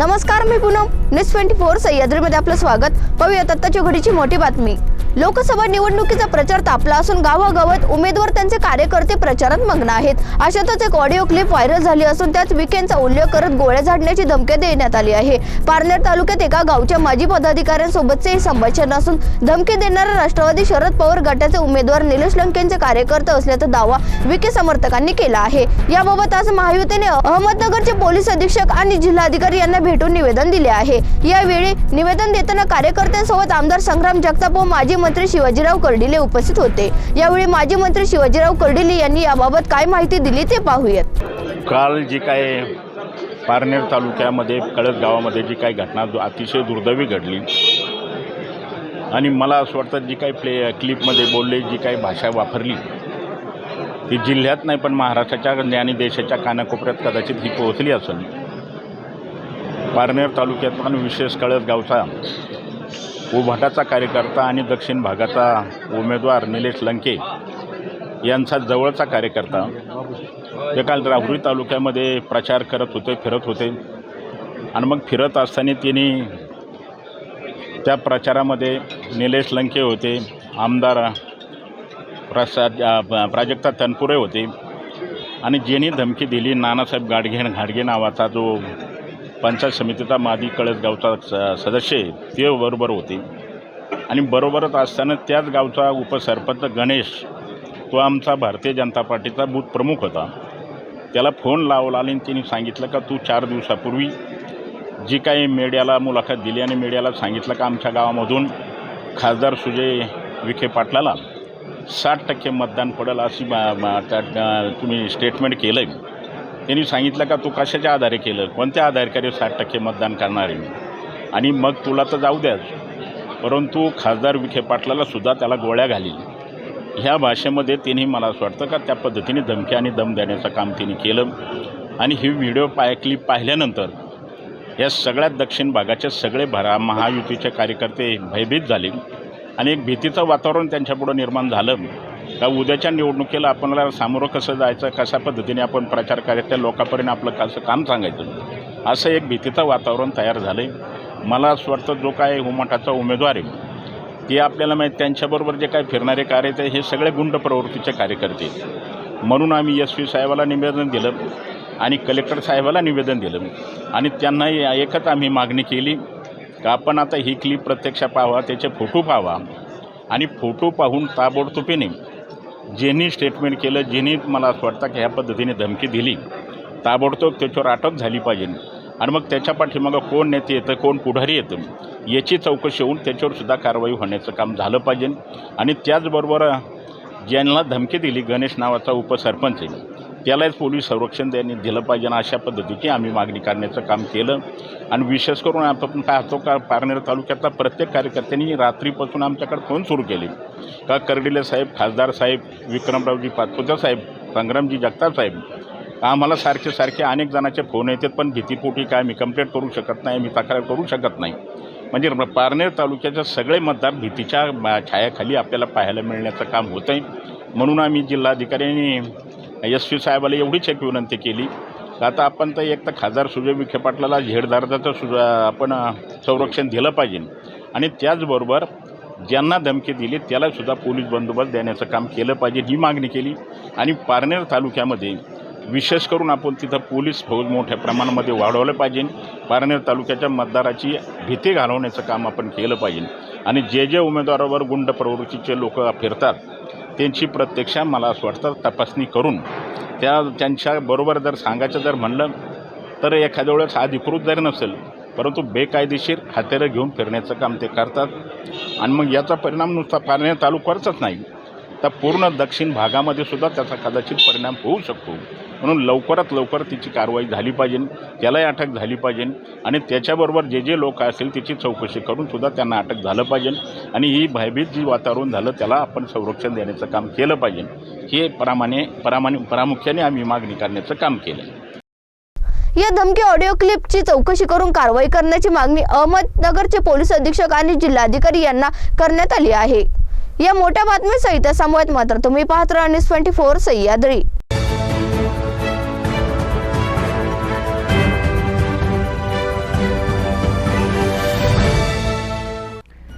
नमस्कार मी Poonam. News twenty four सह्याद्रीमध्ये आपलं स्वागत. पाहूया आत्ताच्या घडीची मोठी बातमी. लोकसभा निवडणुकीचा प्रचार तापला असून गावागावात उमेदवार त्यांचे कार्यकर्ते प्रचारात मग्न आहेत. अशातच एक ऑडिओ क्लिप व्हायरल झाली असून त्यात विकेंडचा उल्लेख करत गोळ्या झाडण्याची धमकी देण्यात आली आहे. पारनेर तालुक्यात एका गावच्या माजी पदाधिकाऱ्यांसोबतचे संभाषण असून धमकी देणारा राष्ट्रवादी शरद पवार गटाचे उमेदवार निलेश लंकेंचे कार्यकर्ते असल्याचा दावा विखे समर्थकांनी केला आहे. याबाबत आज महायुतीने अहमदनगरचे पोलीस अधीक्षक आणि जिल्हाधिकारी यांना भेटून निवेदन दिले आहे. यावेळी निवेदन देताना कार्यकर्त्यांसोबत आमदार संग्राम जगताप व माजी मंत्री शिवाजीराव कर्डिले उपस्थित होते. यावेळी माजी मंत्री शिवाजीराव कर्डिले यांनी याबाबत काय माहिती दिली ते पाहूयात. काल जी काय पारनेर तालुक्यामध्ये कळस गावामध्ये जी काही घटना अतिशय दुर्दैवी घडली. आणि मला असं वाटतं जी काही प्ले क्लिपमध्ये बोलले जी काही भाषा वापरली ती जिल्ह्यात नाही पण महाराष्ट्राच्या आणि देशाच्या कानाकोपऱ्यात कदाचित ही पोहोचली असेल. पारनेर तालुक्यात पण विशेष कळस गावचा उभाटाचा कार्यकर्ता आणि दक्षिण भागाचा उमेदवार निलेश लंके यांचा जवळचा कार्यकर्ता. ते काल राहुरी तालुक्यामध्ये प्रचार करत होते फिरत होते. आणि मग फिरत असताना तिने त्या प्रचारामध्ये निलेश लंके होते आमदार प्रसाद प्राजक्ता तनपुरे होते. आणि ज्यांनी धमकी दिली नानासाहेब गाडगे घाडगे नावाचा जो पंचायत समितीचा मादी कळसगावचा स सदस्य आहे ते बरोबर होते. आणि बरोबरच असताना त्याच गावचा उपसरपंच गणेश तो आमचा भारतीय जनता पार्टीचा बूथ प्रमुख होता. त्याला फोन लावला आणि तिने सांगितलं का तू चार दिवसापूर्वी जी काही मीडियाला मुलाखत दिली आणि मीडियाला सांगितलं का आमच्या गावामधून खासदार सुजय विखे पाटलाला साठ टक्के मतदान पडेल अशी त्या- तुम्ही स्टेटमेंट केलं आहे त्यांनी सांगितलं का तू कशाच्या आधारे केलं? कोणत्या आधारकारी साठ टक्के मतदान करणार आहे आणि मग तुला तर जाऊ द्याच. परंतु खासदार विखे पाटलाला सुद्धा त्याला गोळ्या घालील. ह्या भाषेमध्ये तिने मला असं वाटतं का त्या पद्धतीने धमकी आणि दम देण्याचं काम तिने केलं. आणि ही व्हिडिओ पाय क्लिप पाहिल्यानंतर या सगळ्या दक्षिण भागाचे सगळे भरा महायुतीचे कार्यकर्ते भयभीत झाले. आणि एक भीतीचं वातावरण त्यांच्यापुढं निर्माण झालं. का उद्याच्या निवडणुकीला आपल्याला सामोरं कसं जायचं कशा पद्धतीने आपण प्रचार करायचा त्या लोकांपर्यंत आपलं कसं काम सांगायचं? असं एक भीतीचं वातावरण तयार झालं आहे मला असं वाटतं जो काय हुमाटाचा उमेदवार आहे ते आपल्याला माहीत त्यांच्याबरोबर जे काय फिरणारे कार्यकर्ते हे सगळे गुंड प्रवृत्तीचे कार्यकर्ते म्हणून आम्ही एस पी साहेबाला निवेदन दिलं आणि कलेक्टर साहेबाला निवेदन दिलं. आणि त्यांना एकच आम्ही मागणी केली का आपण आता ही क्लिप प्रत्यक्ष पाहावा त्याचे फोटो पाहावा. आणि फोटो पाहून ताबडतोबीने ज्यांनी स्टेटमेंट केलं ज्यांनी मला असं वाटतं की ह्या पद्धतीने धमकी दिली ताबडतोब त्याच्यावर अटक झाली पाहिजे. आणि मग त्याच्या पाठीमागं कोण नेते येतं कोण पुढारी येतं याची चौकशी होऊन त्याच्यावर सुद्धा कारवाई होण्याचं काम झालं पाहिजे. आणि त्याचबरोबर ज्यांना धमकी दिली गणेश नावाचा उपसरपंच आहे त्यालाच पोलीस संरक्षण त्यांनी दिलं पाहिजे आणि अशा पद्धतीची आम्ही मागणी करण्याचं काम केलं. आणि विशेष करून आपण पाहतो का पारनेर तालुक्यातला प्रत्येक कार्यकर्त्यांनी रात्रीपासून आमच्याकडे फोन सुरू केले. का कर्डिले साहेब खासदार साहेब विक्रमरावजी पाचपुते साहेब संग्रामजी जगताप साहेब आम्हाला सारखे सारखे अनेक जणांचे फोन येतात पण भीतीपोटी काय मी कंप्लेंट करू शकत नाही मी तक्रार करू शकत नाही. म्हणजे पारनेर तालुक्याचे सगळे मतदार भीतीच्या छायाखाली आपल्याला पाहायला मिळण्याचं काम होतं आहे म्हणून आम्ही जिल्हाधिकाऱ्यांनी एस पी साहेबाला एवढीच एक विनंती केली. का आता आपण तर एक तर खासदार सुजय विखे पाटलाला झेडदाराचं सु आपण संरक्षण दिलं पाहिजे. आणि त्याचबरोबर ज्यांना धमकी दिली त्यालासुद्धा पोलीस बंदोबस्त देण्याचं काम केलं पाहिजे ही मागणी केली. आणि पारनेर तालुक्यामध्ये विशेष करून आपण तिथं पोलीस फौज मोठ्या प्रमाणामध्ये वाढवलं पाहिजे. पारनेर तालुक्याच्या मतदाराची भीती घालवण्याचं काम आपण केलं पाहिजे. आणि जे जे उमेदवारावर गुंड प्रवृत्तीचे लोक फिरतात त्यांची प्रत्यक्ष मला असं वाटतं तपासणी करून त्या त्यांच्याबरोबर जर सांगायचं जर म्हणलं तर एखाद्या वेळेस अधिकृत जरी नसेल परंतु बेकायदेशीर हत्यारं घेऊन फिरण्याचं काम ते करतात. आणि मग याचा परिणाम नुसता पारनेर तालुक्यावरचाच नाही. तर पूर्ण दक्षिण भागामध्ये सुद्धा त्याचा कदाचित परिणाम होऊ शकतो. म्हणून लवकरात लवकर तिची कारवाई झाली पाहिजे त्यालाही अटक झाली पाहिजे आणि त्याच्याबरोबर जे जे लोक असतील तिची चौकशी करून सुद्धा त्यांना अटक झालं पाहिजे आणि ही भयभीत जी वातावरण झालं त्याला आपण संरक्षण देण्याचं काम केलं पाहिजे. हे प्रामाणे प्रामाणे प्रामुख्याने आम्ही मागणी करण्याचं काम केलं. या धमकी ऑडिओ क्लिपची चौकशी करून कारवाई करण्याची मागणी अहमदनगरचे पोलीस अधीक्षक आणि जिल्हाधिकारी यांना करण्यात आली आहे. या मोठ्या बातमीसहित समोर मात्र तुम्ही पाहत राहा न्यूज ट्वेंटी फोर सह्याद्री.